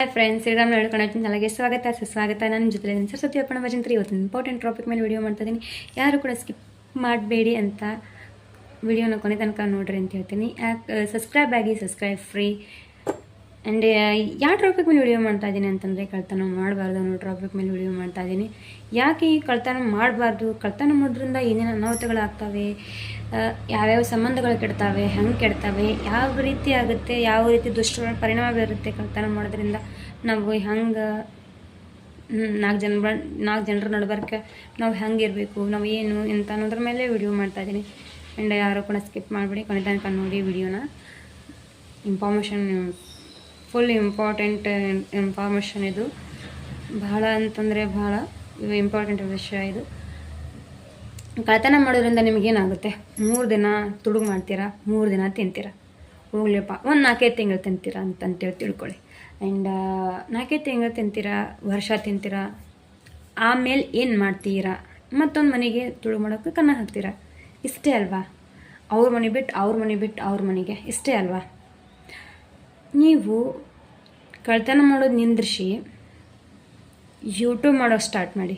Hi friends Shriram ಹೇಳ್ಕೊಂಡು ಚಾನಲ್ಗೆ ಸ್ವಾಗತ, ಸುಸ್ವಾಗತ. ನನ್ನ ಜೊತೆ ಇದ್ದೀನಿ. ಸರಸ್ವತಿ ಅಪ್ಪನ ಭಜಂತ್ರಿ ಇವತ್ತು ಇಂಪಾರ್ಟೆಂಟ್ ಟಾಪಿಕ್ ಮೇಲೆ ವಿಡಿಯೋ ಮಾಡ್ತಾ ಇದ್ದೀನಿ ಯಾರು ಕೂಡ ಸ್ಕಿಪ್ ಮಾಡಬೇಡಿ ಅಂತ ವಿಡಿಯೋನ ಕೊನೆ ತನಕ ನೋಡ್ರಿ ಅಂತ ಹೇಳ್ತೀನಿ. ಸಬ್ಸ್ಕ್ರೈಬ್ ಆಗಿ ಸಬ್ಸ್ಕ್ರೈಬ್ ಫ್ರೀ ಆ್ಯಂಡ್ ಯಾವ ಟ್ರಾಫಿಕ್ ಮೇಲೆ ವಿಡಿಯೋ ಮಾಡ್ತಾ ಇದ್ದೀನಿ ಅಂತಂದರೆ ಕಳ್ತನ ಮಾಡಬಾರ್ದು ಅನ್ನೋ ಟ್ರಾಫಿಕ್ ಮೇಲೆ ವಿಡಿಯೋ ಮಾಡ್ತಾ ಇದ್ದೀನಿ. ಯಾಕೆ ಈ ಕಳ್ತನ ಮಾಡಬಾರ್ದು? ಕಳ್ತನ ಮಾಡೋದ್ರಿಂದ ಏನೇನು ಅನಾಹುತಗಳಾಗ್ತವೆ? ಯಾವ್ಯಾವ ಸಂಬಂಧಗಳು ಕೆಡ್ತಾವೆ? ಹೆಂಗೆ ಕೆಡ್ತಾವೆ? ಯಾವ ರೀತಿ ಆಗುತ್ತೆ? ಯಾವ ರೀತಿ ದುಷ್ಟ ಪರಿಣಾಮ ಬೀರುತ್ತೆ ಕಳ್ತನ ಮಾಡೋದ್ರಿಂದ? ನಾವು ಹೆಂಗೆ ನಾಲ್ಕು ಜನ ನಾಲ್ಕು ಜನರ ನಡ್ಬರ್ಕೆ ನಾವು ಹೆಂಗೆ ಇರಬೇಕು? ನಾವು ಏನು ಎಂತ ಅನ್ನೋದ್ರ ಮೇಲೆ ವಿಡಿಯೋ ಮಾಡ್ತಾ ಇದ್ದೀನಿ. ಆ್ಯಂಡ್ ಯಾರು ಕೂಡ ಸ್ಕಿಪ್ ಮಾಡಿಬಿಡಿ. ಕೊನೆ ತನಕ ನೋಡಿ ವಿಡಿಯೋನ ಇನ್ಫಾರ್ಮೇಷನ್ ಫುಲ್ ಇಂಪಾರ್ಟೆಂಟ್ ಇನ್ಫಾರ್ಮೇಷನ್ ಇದು. ಬಹಳ ಅಂತಂದರೆ ಬಹಳ ಇದು ಇಂಪಾರ್ಟೆಂಟ್ ವಿಷಯ ಇದು. ಕಳ್ತನ ಮಾಡೋದ್ರಿಂದ ನಿಮಗೇನಾಗುತ್ತೆ? ಮೂರು ದಿನ ತುಡುಗು ಮಾಡ್ತೀರಾ? ಮೂರು ದಿನ ತಿಂತೀರಾ? ಹೋಗ್ಲಿಪ್ಪ, ಒಂದು ನಾಲ್ಕೈದು ತಿಂಗಳು ತಿಂತೀರಾ ಅಂತಂತೇಳಿ ತಿಳ್ಕೊಳ್ಳಿ. ಆ್ಯಂಡ್ ನಾಲ್ಕೈದು ತಿಂಗಳು ತಿಂತೀರಾ? ವರ್ಷ ತಿಂತೀರಾ? ಆಮೇಲೆ ಏನು ಮಾಡ್ತೀರಾ? ಮತ್ತೊಂದು ಮನೆಗೆ ತುಳು ಮಾಡೋಕ್ಕೆ ಕನ್ನ ಹಾಕ್ತೀರಾ? ಇಷ್ಟೇ ಅಲ್ವಾ? ಅವ್ರ ಮನೆ ಬಿಟ್ಟು ಅವ್ರ ಮನೆ ಬಿಟ್ಟು ಅವ್ರ ಮನೆಗೆ, ಇಷ್ಟೇ ಅಲ್ವಾ? ನೀವು ಕಳ್ತನ ಮಾಡೋದು ನಿಂದ್ರಿಸಿ ಯೂಟ್ಯೂಬ್ ಮಾಡೋಕೆ ಸ್ಟಾರ್ಟ್ ಮಾಡಿ.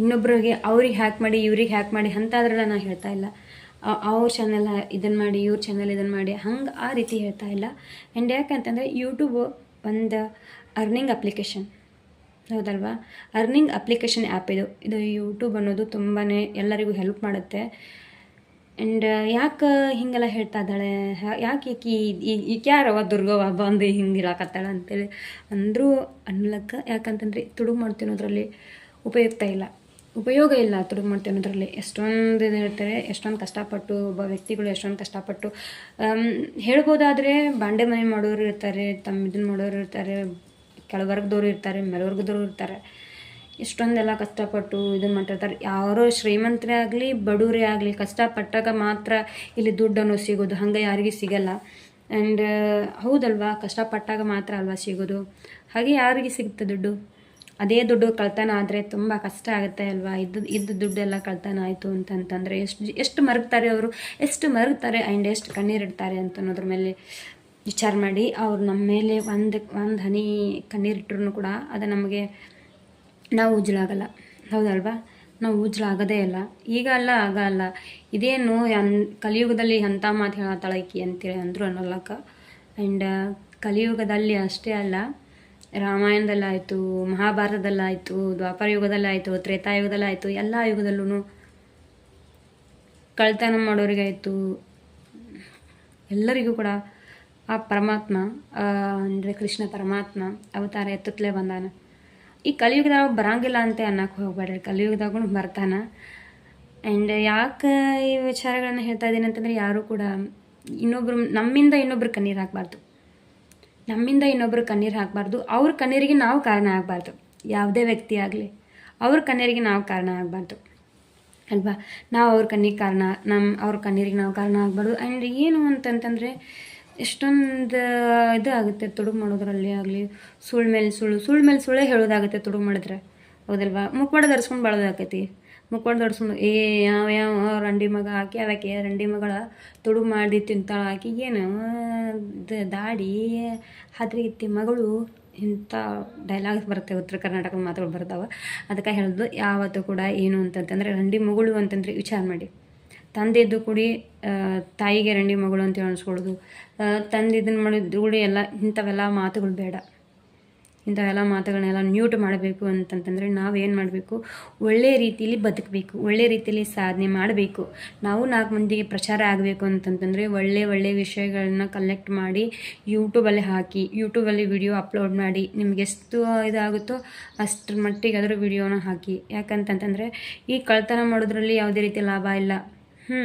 ಇನ್ನೊಬ್ರಿಗೆ ಅವ್ರಿಗೆ ಹ್ಯಾಕ್ ಮಾಡಿ, ಇವ್ರಿಗೆ ಹ್ಯಾಕ್ ಮಾಡಿ ಅಂತಾದ್ರೆಲ್ಲ ನಾನು ಹೇಳ್ತಾ ಇಲ್ಲ. ಅವ್ರ ಚಾನಲ್ ಇದನ್ನು ಮಾಡಿ, ಇವ್ರ ಚಾನಲ್ ಇದನ್ನು ಮಾಡಿ ಹಂಗೆ ಆ ರೀತಿ ಹೇಳ್ತಾ ಇಲ್ಲ. ಆ್ಯಂಡ್ ಯಾಕಂತಂದರೆ ಯೂಟ್ಯೂಬ್ ಒಂದು ಅರ್ನಿಂಗ್ ಅಪ್ಲಿಕೇಶನ್ ಹೌದಲ್ವಾ? ಅರ್ನಿಂಗ್ ಅಪ್ಲಿಕೇಶನ್ ಆ್ಯಪ್ ಇದು. ಇದು ಯೂಟ್ಯೂಬ್ ಅನ್ನೋದು ತುಂಬಾ ಎಲ್ಲರಿಗೂ ಹೆಲ್ಪ್ ಮಾಡುತ್ತೆ. ಆ್ಯಂಡ್ ಯಾಕೆ ಹಿಂಗೆಲ್ಲ ಹೇಳ್ತಾ ಇದ್ದಾಳೆ? ಯಾಕೆ ಈಕಿ, ಈ- ಈಕೆ ಯಾರವ ದುರ್ಗವ್ವ ಬಂದು ಹಿಂಗೆ ಇರಾಕತ್ತಾಳ ಅಂತೇಳಿ. ಅಂದರೂ ಅನ್ಲಕ್ಕ, ಯಾಕಂತಂದ್ರೆ ತುಡುಗು ಮಾಡ್ತಿರೋದ್ರಲ್ಲಿ ಉಪಯುಕ್ತ ಇಲ್ಲ. ಉಪಯೋಗ ಇಲ್ಲ ತುಡುಗು ಮಾಡ್ತಿರೋದ್ರಲ್ಲಿ ಎಷ್ಟೊಂದು ಇದು ಹೇಳ್ತಾರೆ, ಎಷ್ಟೊಂದು ಕಷ್ಟಪಟ್ಟು, ಒಬ್ಬ ವ್ಯಕ್ತಿಗಳು ಎಷ್ಟೊಂದು ಕಷ್ಟಪಟ್ಟು ಹೇಳ್ಬೋದಾದರೆ ಬಾಂಡೆ ಮನೆ ಮಾಡೋರು ಇರ್ತಾರೆ, ತಮ್ಮ ಇದನ್ನ ಮಾಡೋರು ಇರ್ತಾರೆ, ಕೆಳವರ್ಗದವ್ರು ಇರ್ತಾರೆ, ಮೇಲ್ವರ್ಗದವ್ರು ಇರ್ತಾರೆ. ಎಷ್ಟೊಂದೆಲ್ಲ ಕಷ್ಟಪಟ್ಟು ಇದನ್ನು ಮಾಡ್ತಿರ್ತಾರೆ ಯಾರೋ ಶ್ರೀಮಂತರೇ ಆಗಲಿ, ಬಡವರೇ ಆಗಲಿ ಕಷ್ಟಪಟ್ಟಾಗ ಮಾತ್ರ ಇಲ್ಲಿ ದುಡ್ಡನ್ನು ಸಿಗೋದು. ಹಂಗೆ ಯಾರಿಗೂ ಸಿಗಲ್ಲ. ಆ್ಯಂಡ್ ಹೌದಲ್ವಾ? ಕಷ್ಟಪಟ್ಟಾಗ ಮಾತ್ರ ಅಲ್ವಾ ಸಿಗೋದು? ಹಾಗೆ ಯಾರಿಗೆ ಸಿಗುತ್ತೆ ದುಡ್ಡು? ಅದೇ ದುಡ್ಡು ಕಳ್ತನ ಆದರೆ ತುಂಬ ಕಷ್ಟ ಆಗುತ್ತೆ ಅಲ್ವಾ? ಇದ್ದು ಇದ್ದು ದುಡ್ಡೆಲ್ಲ ಕಳ್ತನ ಆಯಿತು ಅಂತಂತಂದರೆ ಎಷ್ಟು ಎಷ್ಟು ಮರಗ್ತಾರೆ ಅವರು? ಎಷ್ಟು ಮರಗ್ತಾರೆ ಆ್ಯಂಡ್ ಎಷ್ಟು ಕಣ್ಣೀರಿಡ್ತಾರೆ ಅಂತ ಅನ್ನೋದ್ರ ಮೇಲೆ ವಿಚಾರ ಮಾಡಿ. ಅವ್ರು ನಮ್ಮ ಮೇಲೆ ಒಂದು ಒಂದು ಹನಿ ಕಣ್ಣೀರಿಟ್ರು ಕೂಡ ಅದು ನಮಗೆ ನಾವು ಉಜ್ಜಲಾಗಲ್ಲ. ಹೌದಲ್ವಾ? ನಾವು ಉಜ್ಜಲಾಗದೇ ಇಲ್ಲ. ಈಗ ಅಲ್ಲ, ಆಗ ಅಲ್ಲ. ಇದೇನು ಅನ್ ಕಲಿಯುಗದಲ್ಲಿ ಅಂಥ ಮಾತು ಹೇಳತ್ತಾಳ ಈಕಿ ಅಂತೇಳಿ ಅಂದರು ಅನ್ನೋಲ್ಲಕ್ಕ. ಆ್ಯಂಡ್ ಕಲಿಯುಗದಲ್ಲಿ ಅಷ್ಟೇ ಅಲ್ಲ, ರಾಮಾಯಣದಲ್ಲಾಯಿತು, ಮಹಾಭಾರತದಲ್ಲಾಯಿತು, ದ್ವಾಪರ ಯುಗದಲ್ಲಾಯಿತು ತ್ರೇತಾಯುಗದಲ್ಲಾಯಿತು ಎಲ್ಲ ಯುಗದಲ್ಲೂ ಕಳ್ತನ ಮಾಡೋರಿಗಾಯಿತು. ಎಲ್ಲರಿಗೂ ಕೂಡ ಆ ಪರಮಾತ್ಮ ಅಂದರೆ ಕೃಷ್ಣ ಪರಮಾತ್ಮ, ಅವತಾರ ಎತ್ತುತ್ತಲೇ ಬಂದಾನ. ಈ ಕಲಿಯುಗದಾಗ ಬರಂಗಿಲ್ಲ ಅಂತ ಅನ್ನಕ್ಕೆ ಹೋಗ್ಬೇಡ್ರಿ. ಕಲಿಯುಗದಾಗೂ ಬರ್ತಾನೆ. ಆ್ಯಂಡ್ ಯಾಕೆ ಈ ವಿಚಾರಗಳನ್ನು ಹೇಳ್ತಾ ಇದ್ದೀನಿ ಅಂತಂದರೆ ಯಾರೂ ಕೂಡ ಇನ್ನೊಬ್ರು ನಮ್ಮಿಂದ ಇನ್ನೊಬ್ರು ಕಣ್ಣೀರು ಹಾಕಬಾರ್ದು. ನಮ್ಮಿಂದ ಇನ್ನೊಬ್ರು ಕಣ್ಣೀರು ಹಾಕಬಾರ್ದು. ಅವ್ರ ಕಣ್ಣೀರಿಗೆ ನಾವು ಕಾರಣ ಆಗಬಾರ್ದು. ಯಾವುದೇ ವ್ಯಕ್ತಿ ಆಗಲಿ, ಅವ್ರ ಕಣ್ಣೀರಿಗೆ ನಾವು ಕಾರಣ ಆಗಬಾರ್ದು. ಅಲ್ವಾ? ನಾವು ಅವ್ರ ಕಣ್ಣಿಗೆ ಕಾರಣ ನಮ್ಮ ಅವ್ರ ಕಣ್ಣೀರಿಗೆ ನಾವು ಕಾರಣ ಆಗಬಾರ್ದು. ಆ್ಯಂಡ್ ಏನು ಅಂತಂತಂದರೆ ಎಷ್ಟೊಂದು ಇದು ಆಗುತ್ತೆ ತುಡುಗು ಮಾಡೋದ್ರಲ್ಲಿ ಆಗಲಿ. ಸುಳ್ಳು ಮೇಲೆ ಸುಳ್ಳು ಸುಳ್ಳು ಮೇಲೆ ಸುಳ್ಳೇ ಹೇಳೋದಾಗುತ್ತೆ ತುಡುಗು ಮಾಡಿದ್ರೆ. ಹೌದಲ್ವಾ? ಮುಖವಾಡ ಧರಿಸ್ಕೊಂಡು ಬಾಳೋದಾಕೈತಿ ಮುಖವಾಡ ಧರಿಸ್ಕೊಂಡು, ಏ, ಯಾವ ಯಾವ ರಂಡಿ ಮಗ ಹಾಕಿ, ಅದಕ್ಕೆ ರಂಡಿ ಮಗಳ ತುಡುಗು ಮಾಡಿ ತಿಂತಾಳ ಹಾಕಿ, ಏನು ದಾಡಿ ದಾಡಿ ಇತ್ತಿ ಮಗಳು, ಇಂಥ ಡೈಲಾಗ್ಸ್ ಬರುತ್ತೆ ಉತ್ತರ ಕರ್ನಾಟಕದ ಮಾತುಗಳು ಬರ್ತಾವೆ. ಅದಕ್ಕೆ ಹೇಳೋದು ಯಾವತ್ತೂ ಕೂಡ ಏನು ಅಂತಂತಂದರೆ, ರಂಡಿ ಮಗಳು ಅಂತಂದರೆ ವಿಚಾರ ಮಾಡಿ. ತಂದೆದ್ದು ಕೂಡಿ ತಾಯಿಗೆ ರಂಡಿ ಮಗಳು ಅಂತ ಅನ್ಸ್ಕೊಳ್ಳೋದು ತಂದೆ ಇದನ್ನು ಮಾಡಿದ್ದು ಕೂಡಿ ಎಲ್ಲ, ಇಂಥವೆಲ್ಲ ಮಾತುಗಳು ಬೇಡ. ಇಂಥವೆಲ್ಲ ಮಾತುಗಳನ್ನೆಲ್ಲ ಮ್ಯೂಟ್ ಮಾಡಬೇಕು ಅಂತಂತಂದರೆ ನಾವೇನು ಮಾಡಬೇಕು? ಒಳ್ಳೆಯ ರೀತಿಯಲ್ಲಿ ಬದುಕಬೇಕು. ಒಳ್ಳೆಯ ರೀತಿಯಲ್ಲಿ ಸಾಧನೆ ಮಾಡಬೇಕು. ನಾವು ನಾಲ್ಕು ಮಂದಿಗೆ ಪ್ರಚಾರ ಆಗಬೇಕು ಅಂತಂತಂದರೆ ಒಳ್ಳೆ ಒಳ್ಳೆಯ ವಿಷಯಗಳನ್ನ ಕಲೆಕ್ಟ್ ಮಾಡಿ ಯೂಟ್ಯೂಬಲ್ಲಿ ಹಾಕಿ ಯೂಟ್ಯೂಬಲ್ಲಿ ವಿಡಿಯೋ ಅಪ್ಲೋಡ್ ಮಾಡಿ, ನಿಮ್ಗೆ ಎಷ್ಟು ಇದಾಗುತ್ತೋ ಅಷ್ಟರ ಮಟ್ಟಿಗೆ ಅದರ ವಿಡಿಯೋನ ಹಾಕಿ. ಯಾಕಂತಂತಂದರೆ ಈ ಕಳ್ತನ ಮಾಡೋದ್ರಲ್ಲಿ ಯಾವುದೇ ರೀತಿ ಲಾಭ ಇಲ್ಲ. ಹ್ಞೂ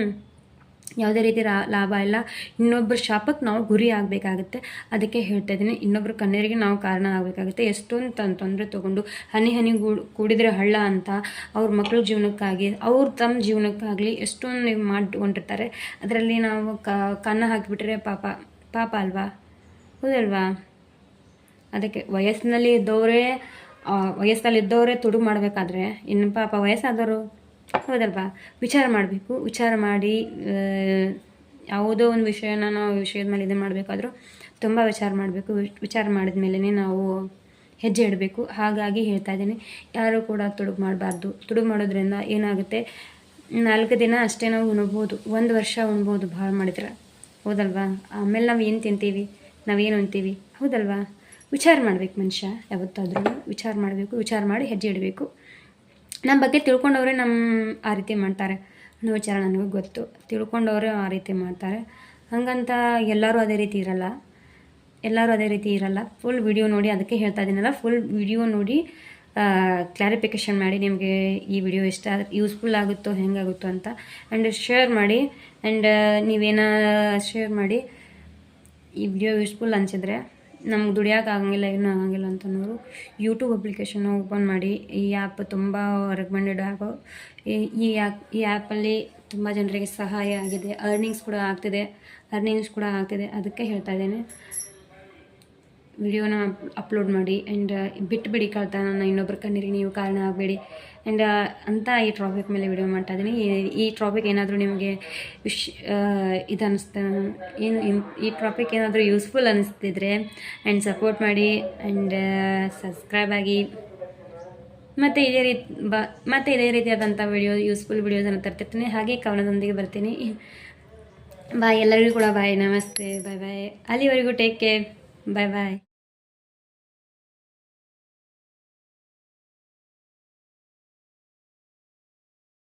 ಯಾವುದೇ ರೀತಿ ರಾ, ಲಾಭ ಇಲ್ಲ. ಇನ್ನೊಬ್ಬರ ಶಾಪಕ್ಕೆ ನಾವು ಗುರಿ ಆಗಬೇಕಾಗುತ್ತೆ. ಅದಕ್ಕೆ ಹೇಳ್ತಾ ಇದ್ದೀನಿ ಇನ್ನೊಬ್ಬರ ಕಣ್ಣೀರಿಗೆ ನಾವು ಕಾರಣ ಆಗಬೇಕಾಗುತ್ತೆ. ಎಷ್ಟೊಂದು ತನ್ ತೊಂದರೆ ತೊಗೊಂಡು, ಹನಿ ಹನಿ ಕೂಡಿದರೆ ಕೂಡಿದ್ರೆ ಹಳ್ಳ ಅಂತ ಅವ್ರ ಮಕ್ಕಳ ಜೀವನಕ್ಕಾಗಿ, ಅವ್ರ ತಮ್ಮ ಜೀವನಕ್ಕಾಗಲಿ ಎಷ್ಟೊಂದು ಮಾಡಿಕೊಂಡಿರ್ತಾರೆ. ಅದರಲ್ಲಿ ನಾವು ಕನ್ನ ಹಾಕಿಬಿಟ್ರೆ ಪಾಪ ಪಾಪ ಅಲ್ವಾ? ಹೌದಲ್ವಾ? ಅದಕ್ಕೆ ವಯಸ್ಸಿನಲ್ಲಿ ಇದ್ದವರೇ ವಯಸ್ಸಲ್ಲಿ ಇದ್ದವರೇ ತುಡುಗು ಮಾಡಬೇಕಾದ್ರೆ, ಇನ್ನು ಪಾಪ ವಯಸ್ಸಾದವರು ಹೌದಲ್ವಾ? ವಿಚಾರ ಮಾಡಬೇಕು. ವಿಚಾರ ಮಾಡಿ ಯಾವುದೋ ಒಂದು ವಿಷಯನ ನಾವು ವಿಷಯದ ಮೇಲೆ ಇದು ಮಾಡಬೇಕಾದ್ರೂ ತುಂಬ ವಿಚಾರ ಮಾಡಬೇಕು. ವಿಚಾರ ಮಾಡಿದ ಮೇಲೆ ನಾವು ಹೆಜ್ಜೆ ಇಡಬೇಕು. ಹಾಗಾಗಿ ಹೇಳ್ತಾ ಇದ್ದೀನಿ. ಯಾರೂ ಕೂಡ ತುಡುಗು ಮಾಡಬಾರ್ದು. ತುಡುಗು ಮಾಡೋದ್ರಿಂದ ಏನಾಗುತ್ತೆ? ನಾಲ್ಕು ದಿನ ಅಷ್ಟೇ ನಾವು ಉಣ್ಬೋದು. ಒಂದು ವರ್ಷ ಉಣ್ಬೋದು ಭಾಳ ಮಾಡಿದ್ರೆ. ಹೌದಲ್ವಾ? ಆಮೇಲೆ ನಾವು ಏನು ತಿಂತೀವಿ? ನಾವೇನು ಅಂತೀವಿ ಹೌದಲ್ವಾ? ವಿಚಾರ ಮಾಡ್ಬೇಕು ಮನುಷ್ಯ ಯಾವತ್ತಾದ್ರೂ. ವಿಚಾರ ಮಾಡಬೇಕು. ವಿಚಾರ ಮಾಡಿ ಹೆಜ್ಜೆ ಇಡಬೇಕು. ನಮ್ಮ ಬಗ್ಗೆ ತಿಳ್ಕೊಂಡವ್ರೆ ನಮ್ಮ ಆ ರೀತಿ ಮಾಡ್ತಾರೆ. ಅನ್ನೋ ವಿಚಾರ ನನಗೂ ಗೊತ್ತು. ತಿಳ್ಕೊಂಡವ್ರೆ ಆ ರೀತಿ ಮಾಡ್ತಾರೆ. ಹಂಗಂತ ಎಲ್ಲರೂ ಅದೇ ರೀತಿ ಇರಲ್ಲ. ಎಲ್ಲರೂ ಅದೇ ರೀತಿ ಇರಲ್ಲ. ಫುಲ್ ವಿಡಿಯೋ ನೋಡಿ ಅದಕ್ಕೆ ಹೇಳ್ತಾ ಇದ್ದೀನಲ್ಲ ಫುಲ್ ವಿಡಿಯೋ ನೋಡಿ ಕ್ಲಾರಿಫಿಕೇಷನ್ ಮಾಡಿ ನಿಮಗೆ ಈ ವಿಡಿಯೋ ಇಷ್ಟ ಯೂಸ್ಫುಲ್ ಆಗುತ್ತೋ, ಹೆಂಗಾಗುತ್ತೋ ಅಂತ. ಆ್ಯಂಡ್ ಶೇರ್ ಮಾಡಿ. ಆ್ಯಂಡ್ ನೀವೇನ ಶೇರ್ ಮಾಡಿ, ಈ ವಿಡಿಯೋ ಯೂಸ್ಫುಲ್ ಅನಿಸಿದ್ರೆ ನಮ್ಗೆ ದುಡಿಯೋಕೆ ಆಗಂಗಿಲ್ಲ, ಏನೂ ಆಗಂಗಿಲ್ಲ ಅಂತನೋರು ಯೂಟ್ಯೂಬ್ ಅಪ್ಲಿಕೇಶನ್ ಓಪನ್ ಮಾಡಿ, ಈ ಆ್ಯಪ್ ತುಂಬ ರೆಕಮೆಂಡೆಡ್ ಆಗೋ ಈ- ಈ ಆ್ಯಪ್ ಈ ಆ್ಯಪಲ್ಲಿ ತುಂಬ ಜನರಿಗೆ ಸಹಾಯ ಆಗಿದೆ. ಅರ್ನಿಂಗ್ಸ್ ಕೂಡ ಆಗ್ತಿದೆ ಅರ್ನಿಂಗ್ಸ್ ಕೂಡ ಆಗ್ತಿದೆ, ಅದಕ್ಕೆ ಹೇಳ್ತಾ ಇದ್ದೇನೆ. ವಿಡಿಯೋನ ಅಪ್ಲೋಡ್ ಮಾಡಿ ಆ್ಯಂಡ್ ಬಿಟ್ಟುಬಿಡಿ ಕಳ್ತನ ಇನ್ನೊಬ್ಬರ ಕಣ್ಣೀರಿಗೆ ನೀವು ಕಾರಣ ಆಗಬೇಡಿ. ಆ್ಯಂಡ್ ಅಂತ ಈ ಟ್ರಾಫಿಕ್ ಮೇಲೆ ವಿಡಿಯೋ ಮಾಡ್ತಾ ಇದ್ದೀನಿ. ಈ- ಟ್ರಾಫಿಕ್ ಏನಾದರೂ ನಿಮಗೆ ವಿಶ್ ಇದು ಅನ್ನಿಸ್ತಾ ಏನು ಈ ಟ್ರಾಫಿಕ್ ಏನಾದರೂ ಯೂಸ್ಫುಲ್ ಅನ್ನಿಸ್ತಿದ್ರೆ ಆ್ಯಂಡ್ ಸಪೋರ್ಟ್ ಮಾಡಿ ಆ್ಯಂಡ್ ಸಬ್ಸ್ಕ್ರೈಬ್ ಆಗಿ. ಮತ್ತು ಇದೇ ರೀತಿ ಬ, ಮತ್ತು ಇದೇ ರೀತಿಯಾದಂಥ ವಿಡಿಯೋ ಯೂಸ್ಫುಲ್ ವಿಡಿಯೋಸನ್ನು ತರ್ತಿರ್ತೀನಿ. ಹಾಗೆ ಕವನದೊಂದಿಗೆ ಬರ್ತೀನಿ. ಬಾಯ್ ಎಲ್ಲರಿಗೂ ಕೂಡ ಬಾಯ್. ನಮಸ್ತೆ. ಬಾಯ್ ಬಾಯ್ ಅಲ್ಲಿವರೆಗೂ ಟೇಕ್ ಕೇರ್ ಬಾಯ್ ಬಾಯ್